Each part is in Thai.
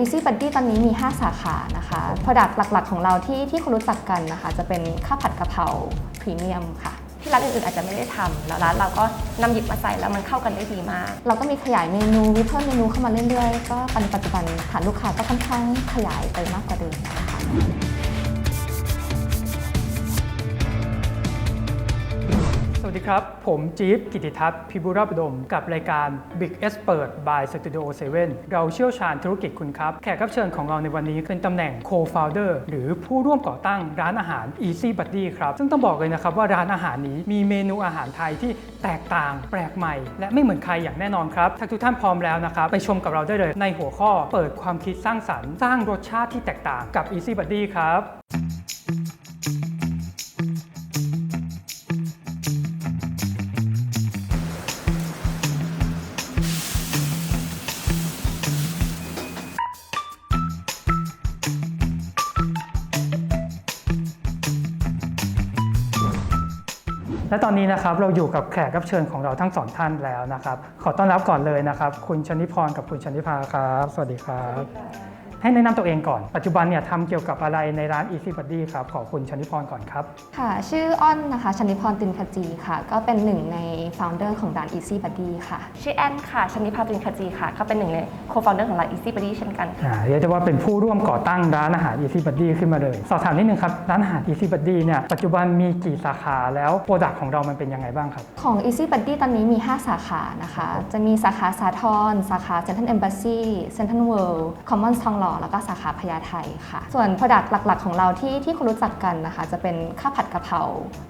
Easy Buddy ตอนนี้มี 5 สาขานะคะ Product หลักๆ ของเราที่ที่คนรู้จักกันนะคะ จะเป็นข้าวผัดกะเพราพรีเมียมค่ะ ที่ร้านอื่นๆอาจจะไม่ได้ทำแล้วร้านเราก็นำหยิบมาใส่แล้วมันเข้ากันได้ดีมาก เราก็มีขยายเมนูมีเพิ่มเมนูเข้ามาเรื่อยๆ ก็ปัจจุบันฐานลูกค้าก็ค่อนข้างขยายไปมากกว่าเดิมนะคะ ดีครับ ผมจี๊บกิติทัศน์พิบูราบดม กับรายการ Big Expert by Studio 7 เราเชี่ยวชาญธุรกิจคุณครับ แขกรับเชิญของเราในวันนี้เป็นตำแหน่ง Co-founder หรือผู้ร่วมก่อตั้งร้านอาหาร Easy Buddy ครับ ซึ่งต้องบอกเลยนะครับว่าร้านอาหารนี้มีเมนูอาหารไทยที่แตกต่าง แปลกใหม่ และไม่เหมือนใครอย่างแน่นอนครับถ้าทุกท่านพร้อมแล้วนะครับไปชมกับเราได้เลยในหัวข้อเปิดความคิดสร้างสรรค์สร้างรสชาติที่แตกต่างกับ Easy Buddy ครับ และตอนนี้นะครับเราอยู่กับแขกรับเชิญของเราทั้งสองท่านแล้วนะครับ ขอต้อนรับก่อนเลยนะครับ คุณชนิพรกับคุณชนิภาครับ สวัสดีครับ ให้แนะนำตัวเองก่อน ปัจจุบันเนี่ยทำเกี่ยวกับอะไรในร้าน Easy Buddy ครับ ขอคุณชนิพรก่อนครับ ค่ะ ชื่ออ้อนนะคะชนิพรตินขจีค่ะ ก็เป็นหนึ่งใน founder ของร้าน Easy Buddy ค่ะ ชื่อแอนค่ะชนิพาตรินคจีค่ะ ก็เป็นหนึ่งใน co-founder ของร้าน Easy Buddy เช่นกันค่ะอ่าเรียกได้ว่าเป็นผู้ร่วมก่อตั้งร้านอาหาร Easy Buddy ขึ้นมาเลย สอบถามนิดนึงครับ ร้านอาหาร Easy Buddy เนี่ย ปัจจุบันมีกี่สาขาแล้วโปรดักต์ของเรามันเป็นยังไงบ้างครับ ของ Easy Buddy ตอนนี้มี 5 สาขานะคะ จะมีสาขาสาทรสาขา Central Embassy Central World Commons ทองหล่อแล้วก็สาขาพญาไทค่ะ ส่วน Product หลักๆ ของเราที่ที่คนรู้จักกันนะคะ จะเป็นข้าวผัดกะเพรา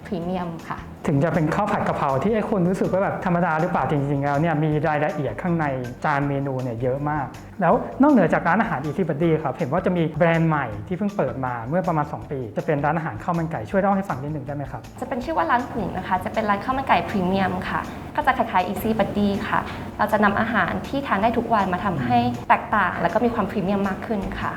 พรีเมียมค่ะ ถึงจะเป็นข้าวผัดกะเพราที่ไอ้คนรู้สึกว่าแบบธรรมดาหรือเปล่าจริงๆแล้วเนี่ยมีรายละเอียดข้างในจานเมนูเนี่ยเยอะมาก แล้วนอกเหนือจากร้านอาหาร Easy Buddy ครับเห็นว่าจะมีแบรนด์ใหม่ที่เพิ่งเปิดมาเมื่อประมาณ 2 ปี จะเป็นร้านอาหารข้าวมันไก่ช่วยเล่าให้ฟังนิดหนึ่งได้ไหมครับจะเป็นชื่อว่าร้านผุ่งนะคะ จะเป็นร้านข้าวมันไก่พรีเมียมค่ะก็จะคล้ายๆ Easy Buddy ค่ะ เราจะนำอาหารที่ทานได้ทุกวันมาทำให้แตกต่าง แล้วก็มีความพรีเมียมมากขึ้นค่ะ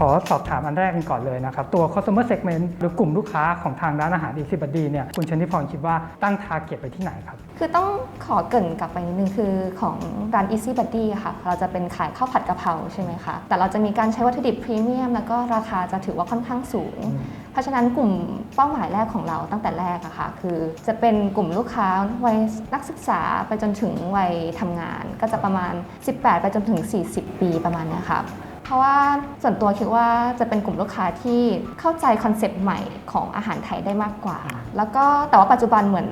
ขอสอบถามอันแรกกันก่อนเลยนะครับ ตัว customer segment หรือกลุ่มลูกค้าของทางร้านอาหาร Easy Buddy เนี่ยคุณชนิพรคิดว่าตั้ง target ไปที่ไหนครับ คือต้องขอเกรินกลับไปนิดนึงคือของร้าน Easy Buddy อะค่ะ เราจะเป็นขายข้าวผัดกะเพราใช่ไหมคะ แต่เราจะมีการใช้วัตถุดิบพรีเมียมแล้วก็ราคาจะถือว่าค่อนข้างสูง เพราะฉะนั้นกลุ่มเป้าหมายแรกของเราตั้งแต่แรกอะค่ะคือจะเป็นกลุ่มลูกค้าวัยนักศึกษาไปจนถึงวัยทำงาน ก็จะประมาณ 18 ไปจนถึง 40 ปีประมาณเนี้ยค่ะ เพราะว่าส่วนตัวคิดว่าจะเป็นกลุ่มลูกค้าที่เข้าใจคอนเซปต์ใหม่ของอาหารไทยได้มากกว่า แล้วก็แต่ว่าปัจจุบันเหมือน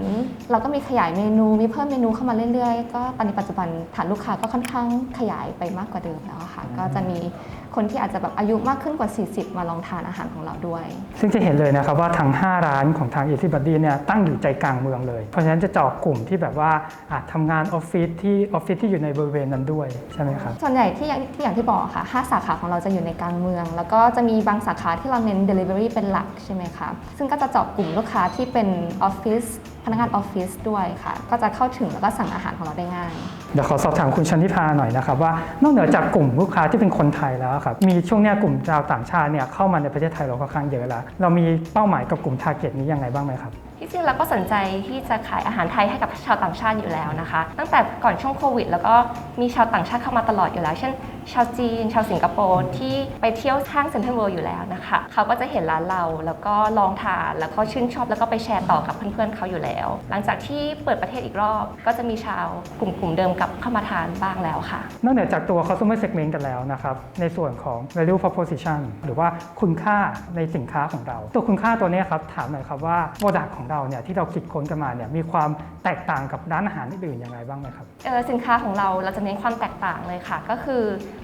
เราก็มีขยายเมนูมีเพิ่มเมนูเข้ามาเรื่อยๆ ก็ตอนนี้ปัจจุบันฐานลูกค้าก็ค่อนข้างขยายไปมากกว่าเดิมแล้วอะค่ะ ก็จะมี คนที่อาจจะแบบอายุมากขึ้นกว่า 40 มาลองทานอาหารของเราด้วย ซึ่งจะเห็นเลยนะครับว่าทั้ง 5 ร้านของทาง Easy Buddy เนี่ยตั้งอยู่ใจกลางเมืองเลย เพราะฉะนั้นจะเจาะกลุ่มที่แบบว่าอาจทำงานออฟฟิศที่ออฟฟิศที่อยู่ในบริเวณนั้นด้วยใช่ไหมครับ ส่วนใหญ่ที่อย่างที่อย่างที่บอกค่ะ 5 สาขาของเราจะอยู่ในกลางเมือง แล้วก็จะมีบางสาขาที่เราเน้น Delivery เป็นหลักใช่ไหมคะซึ่งก็จะเจาะกลุ่มลูกค้าที่เป็นออฟฟิศพนักงานออฟฟิศด้วยค่ะ ก็จะเข้าถึงแล้วก็สั่งอาหารของเราได้ง่าย เดี๋ยวขอสอบถามคุณชนิพาหน่อยนะครับว่านอกเหนือจากกลุ่มลูกค้าที่เป็นคนไทยแล้วครับมีช่วงเนี้ยกลุ่มชาวต่างชาติเนี่ยเข้ามาในประเทศไทยเราค่อนข้างเยอะแล้วเรามีเป้าหมายกับกลุ่มทาร์เก็ตนี้ยังไงบ้างไหมครับ ที่จริงเราก็สนใจที่จะขายอาหารไทยให้กับชาวต่างชาติอยู่แล้วนะคะ ตั้งแต่ก่อนช่วงโควิด แล้วก็มีชาวต่างชาติเข้ามาตลอดอยู่แล้ว เช่น ชาวจีน ชาวสิงคโปร์ที่ไปเที่ยวห้างเซ็นทรัลเวิลด์อยู่แล้วนะคะเขาก็จะเห็นร้านเราแล้วก็ลองทานแล้วก็ชื่นชอบแล้วก็ไปแชร์ต่อกับเพื่อนๆเขาอยู่แล้ว หลังจากที่เปิดประเทศอีกรอบ ก็จะมีชาวกลุ่มๆเดิมกลับเข้ามาทานบ้างแล้วค่ะ นอกเหนือจากตัว customer segment กันแล้วนะครับในส่วนของ value proposition หรือว่าคุณค่าในสินค้าของเรา ตัวคุณค่าตัวนี้ครับถามหน่อยครับว่า product ของเราเนี่ยที่เราคิดค้นกันมาเนี่ยมีความแตกต่างกับร้านอาหารอื่นอยังไงบ้างไหมครับเออสินค้าของเราเราจะเน้นความแตกต่างเลยค่ะ ก็คือ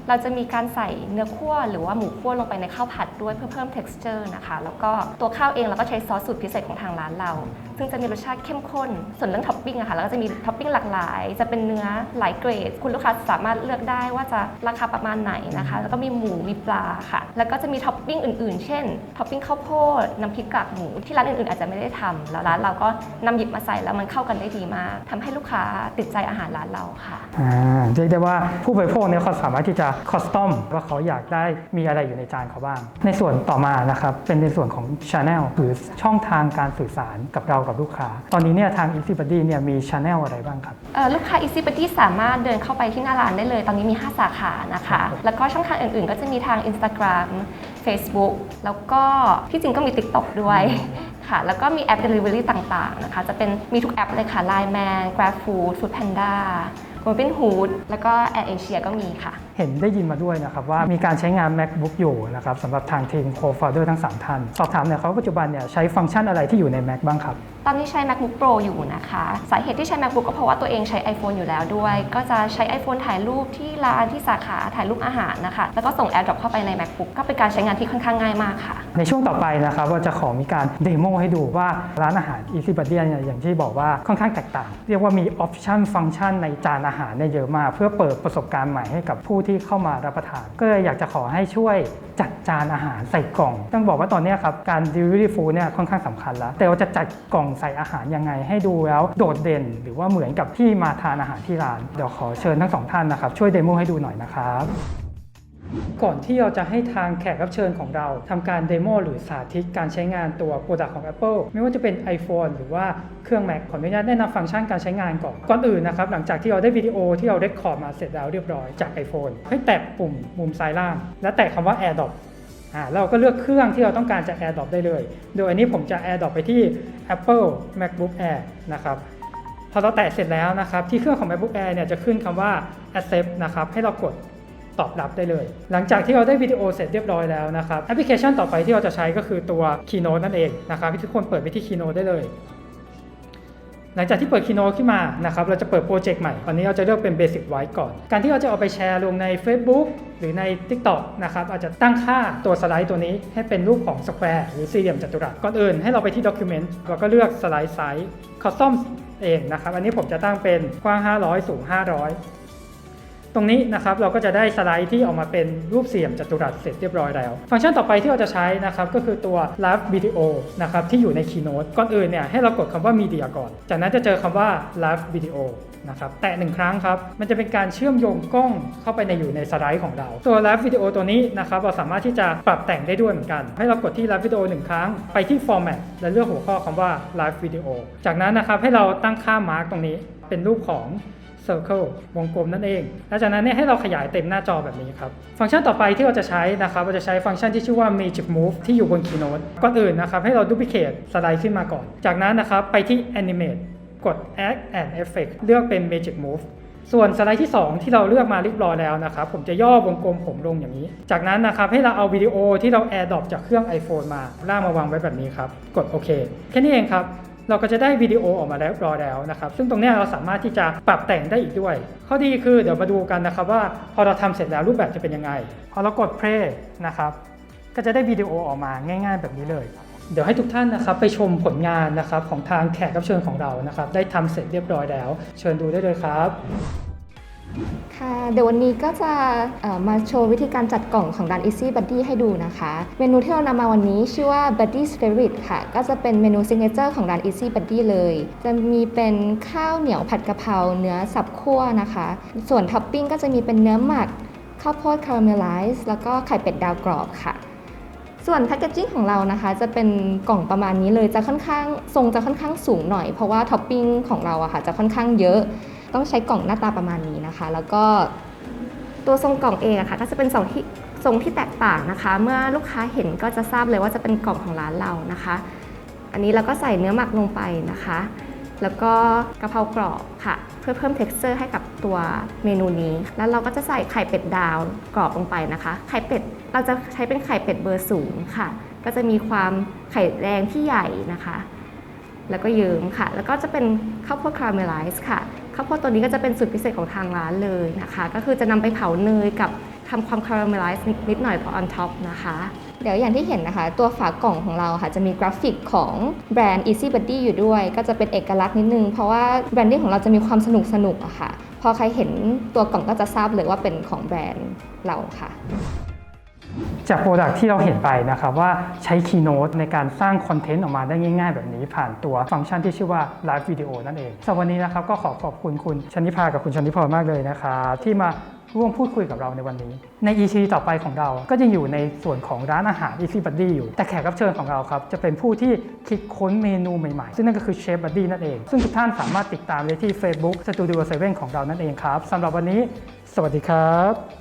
เราจะมีการใส่เนื้อคั่วหรือว่าหมูคั่วลงไปในข้าวผัดด้วยเพื่อเพิ่ม texture นะคะ แล้วก็ตัวข้าวเองเราก็ใช้ซอสสูตรพิเศษของทางร้านเรา ซึ่งจะมีรสชาติเข้มข้น ส่วนเรื่องท็อปปิ้งอะค่ะเราก็จะมีท็อปปิ้งหลากหลาย จะเป็นเนื้อหลายเกรด คุณลูกค้าสามารถเลือกได้ว่าจะราคาประมาณไหนนะคะ แล้วก็มีหมูมีปลาค่ะ แล้วก็จะมีท็อปปิ้งอื่นๆ เช่นท็อปปิ้งข้าวโพดน้ำพริกกากหมูที่ร้านอื่นๆอาจจะไม่ได้ทำแล้วร้านเราก็นำหยิบมาใส่แล้วมันเข้ากันได้ดีมากทำให้ลูกค้าติดใจอาหารร้านเราค่ะอ่าเรียกได้ว่าผู้บริโภคเนี่ยเขาสามารถที่จะคอสตอมว่าเขาอยากได้มีอะไรอยู่ในจานเขาบ้าง ในส่วนต่อมานะครับเป็นในส่วนของ Channel หรือช่องทางการสื่อสารกับเรากับลูกค้า ตอนนี้เนี่ยทาง Easy Buddy เนี่ยมีช anel อะไรบ้างครับ เอ่อลูกค้า Easy Buddy สามารถเดินเข้าไปที่หน้าร้านได้เลย ตอนนี้มี 5 สาขานะคะ แล้วก็ช่องทางอื่นๆ ก็จะมีทาง Instagram Facebook แล้วก็ที่จริงก็มี TikTok ด้วยค่ะ แล้วก็มีแอป Delivery ต่างๆนะคะ จะเป็นมีทุกแอปเลยค่ะ Line Man GrabFood Foodpanda Robin Hood แล้วก็ Air Asia ก็มีค่ะ เห็นได้ยินมาด้วยนะครับว่ามีการใช้งาน MacBook อยู่นะครับสำหรับทางทีม co-founder ทั้ง 3ท่านสอบถามหน่อยครับว่าปัจจุบันเนี่ยใช้ฟังก์ชันอะไรที่อยู่ใน Mac บ้างครับ ตอนนี้ใช้ MacBook Pro อยู่นะคะ สาเหตุที่ใช้ MacBook ก็เพราะว่าตัวเองใช้ iPhone อยู่แล้วด้วย ก็จะใช้ iPhone ถ่ายรูปที่ร้านที่สาขาถ่ายรูปอาหารนะคะ แล้วก็ส่ง AirDrop เข้าไปใน MacBook ก็เป็นการใช้งานที่ค่อนข้างง่ายมากค่ะ ในช่วงต่อไปนะครับว่าจะขอมีการเดโมให้ดูว่าร้านอาหาร Easy Buddy เนี่ยอย่างที่บอกว่าค่อนข้างแตกต่าง เรียกว่ามีออปชันฟังก์ชันในจานอาหารเนี่ยเยอะมากเพื่อเปิดประสบการณ์ใหม่ให้กับผู้ที่เข้ามารับประทาน ก็อยากจะขอให้ช่วยจัดจานอาหารใส่กล่อง ต้องบอกว่าตอนนี้ครับการ delivery food เนี่ยค่อนข้างสำคัญแล้ว แต่ว่าจะจัดกล่องใส่อาหารยังไง ให้ดูแล้วโดดเด่น หรือว่าเหมือนกับที่มาทานอาหารที่ร้าน เดี๋ยวขอเชิญทั้งสองท่านนะครับช่วยเดโมให้ดูหน่อยนะครับ ก่อนที่เราจะให้ทางแขกรับเชิญของเราทำการเดโมหรือสาธิตการใช้งานตัว Product ของ Apple ไม่ว่าจะเป็น iPhone หรือว่าเครื่อง Mac ขออนุญาตแนะนำฟังก์ชันการใช้งานก่อน ก่อนอื่นนะครับ หลังจากที่เราได้วิดีโอที่เราเรคคอร์ดมาเสร็จแล้วเรียบร้อยจาก iPhone ให้แตะปุ่มมุมซ้ายล่าง และแตะคำว่า AirDrop อ่าเราก็เลือกเครื่องที่เราต้องการจะ AirDrop ได้เลย โดยอันนี้ผมจะ AirDrop ไปที่ Apple MacBook Air นะครับพอเราแตะเสร็จแล้วนะครับที่เครื่องของ MacBook Air เนี่ยจะขึ้นคำว่า accept นะครับให้เรากด ตอบรับได้เลย หลังจากที่เราได้วิดีโอเสร็จเรียบร้อยแล้วนะครับแอปพลิเคชันต่อไปที่เราจะใช้ก็คือตัว Keynote นั่นเองนะครับทุกคนเปิดไปที่ Keynote ได้เลย หลังจากที่เปิด Keynote ขึ้นมานะครับเราจะเปิดโปรเจกต์ใหม่ตอนนี้เราจะเลือกเป็น Basic ไว้ก่อน การที่เราจะเอาไปแชร์ลงใน Facebook หรือใน TikTok นะครับอาจจะตั้งค่าตัวสไลด์ตัวนี้ให้เป็นรูปของ Square หรือสี่เหลี่ยมจัตุรัสก่อนอื่นให้เราไปที่ Document เราก็เลือกสไลด์ไซส์ Custom เองนะครับอันนี้ผมจะตั้งเป็นกว้าง 500 สูง 500 ตรงนี้นะครับเราก็จะได้สไลด์ที่ออกมาเป็นรูปเหลี่ยมจัตุรัสเสร็จเรียบร้อยแล้ว ฟังก์ชันต่อไปที่เราจะใช้นะครับก็คือตัว Live Video นะครับที่อยู่ใน Keynote ก่อนอื่นเนี่ยให้เรากดคำว่า Media ก่อน จากนั้นจะเจอคำว่า Live Video นะครับแตะหนึ่งครั้งครับ มันจะเป็นการเชื่อมโยงกล้องเข้าไปในอยู่ในสไลด์ของเรา ตัว Live Video ตัวนี้นะครับเราสามารถที่จะปรับแต่งได้ด้วยเหมือนกัน ให้เรากดที่ Live Video หนึ่งครั้งไปที่ Format และเลือกหัวข้อคำว่า Live Video จากนั้นนะครับให้เราตั้งค่า Mark ตรงนี้เป็นรูปของ Circle วงกลมนั่นเองและจากนั้นเนี่ยให้เราขยายเต็มหน้าจอแบบนี้ครับ ฟังก์ชันต่อไปที่เราจะใช้นะครับเราจะใช้ฟังก์ชันที่ชื่อว่า Magic Move ที่อยู่บน Keynote ก่อนอื่นนะครับให้เรา duplicate สไลด์ขึ้นมาก่อน จากนั้นนะครับไปที่ Animate กด Add and Effect เลือกเป็น Magic Move ส่วนสไลด์ที่ 2 ที่เราเลือกมาเรียบร้อยแล้วนะครับ ผมจะย่อวงกลมผมลงอย่างนี้ จากนั้นนะครับให้เราเอาวิดีโอที่เรา AirDrop จากเครื่อง iPhone มาล่ากมาวางไว้แบบนี้ครับ กดโอเคแค่นี้เองครับ เราก็จะได้วิดีโอออกมาแล้วรอแล้วนะครับซึ่งตรงนี้เราสามารถที่จะปรับแต่งได้อีกด้วย ข้อดีคือเดี๋ยวมาดูกันนะครับว่าพอเราทำเสร็จแล้วรูปแบบจะเป็นยังไง พอเรากด play นะครับก็จะได้วิดีโอออกมาง่าย ๆ แบบนี้เลยเดี๋ยวให้ทุกท่านนะครับไปชมผลงานนะครับของทางแขกรับเชิญของเรานะครับได้ทำเสร็จเรียบร้อยแล้ว เชิญดูได้เลยครับ ค่ะเดี๋ยววันนี้ก็จะมาโชว์วิธีการจัดกล่องของร้าน Easy Buddy ให้ดูนะคะ เมนูที่เรานำมาวันนี้ชื่อว่า Buddy's Favorite ค่ะ ก็จะเป็นเมนูซิงเกิลของร้าน Easy Buddy เลย จะมีเป็นข้าวเหนียวผัดกะเพราเนื้อสับคั่วนะคะ ส่วนท็อปปิ้งก็จะมีเป็นเนื้อหมักข้าวโพดคาราเมลไลซ์แล้วก็ไข่เป็ดดาวกรอบค่ะส่วนแพคเกจจิ้งของเรานะคะ จะเป็นกล่องประมาณนี้เลยจะค่อนข้างทรงจะค่อนข้างสูงหน่อยเพราะว่าท็อปปิ้งของเราอะค่ะจะค่อนข้างเยอะ ต้องใช้กล่องหน้าตาประมาณนี้นะคะ แล้วก็ตัวทรงกล่องเองอะค่ะก็จะเป็นทรงที่ทรงที่แตกต่างนะคะ เมื่อลูกค้าเห็นก็จะทราบเลยว่าจะเป็นกล่องของร้านเรานะคะ อันนี้เราก็ใส่เนื้อหมักลงไปนะคะ แล้วก็กะเพรากรอบค่ะ เพื่อเพิ่ม texture ให้กับตัวเมนูนี้ แล้วเราก็จะใส่ไข่เป็ดดาวกรอบลงไปนะคะ ไข่เป็ดเราจะใช้เป็นไข่เป็ดเบอร์ศูนย์ค่ะ ก็จะมีความไข่แดงที่ใหญ่นะคะ แล้วก็เยิ้มค่ะ แล้วก็จะเป็นข้าวโพดคาราเมลไลซ์ค่ะ ข้าวโพดตัวนี้ก็จะเป็นสูตรพิเศษของทางร้านเลยนะคะ ก็คือจะนำไปเผาเนยกับทำความคาราเมลไลซ์นิดหน่อยพอ on top นะคะ เดี๋ยวอย่างที่เห็นนะคะ ตัวฝากล่องของเราค่ะ จะมีกราฟิกของแบรนด์ Easy Buddy อยู่ด้วย ก็จะเป็นเอกลักษณ์นิดนึง เพราะว่าแบรนดิ้งของเราจะมีความสนุกสนุกอะค่ะ พอใครเห็นตัวกล่องก็จะทราบเลยว่าเป็นของแบรนด์เราค่ะ จากโปรดักที่เราเห็นไปนะครับว่าใช้ Keynote ในการสร้างคอนเทนต์ออกมาได้ง่าย ๆ แบบนี้ผ่านตัวฟังก์ชันที่ชื่อว่า Live Video นั่นเองสำหรับวันนี้นะครับก็ขอขอบคุณคุณชนิพากับคุณชนิพรมากเลยนะครับที่มาร่วมพูดคุยกับเราในวันนี้ ใน EP ต่อไปของเราก็ยังอยู่ในส่วนของร้านอาหาร Easy Buddy อยู่ แต่แขกรับเชิญของเราครับ จะเป็นผู้ที่คิดค้นเมนูใหม่ๆ ซึ่งนั่นก็คือเชฟบัดดี้นั่นเอง ซึ่งทุกท่านสามารถติดตามได้ที่ Facebook Studio 7ของเรานั่นเองครับสำหรับวันนี้ สวัสดีครับ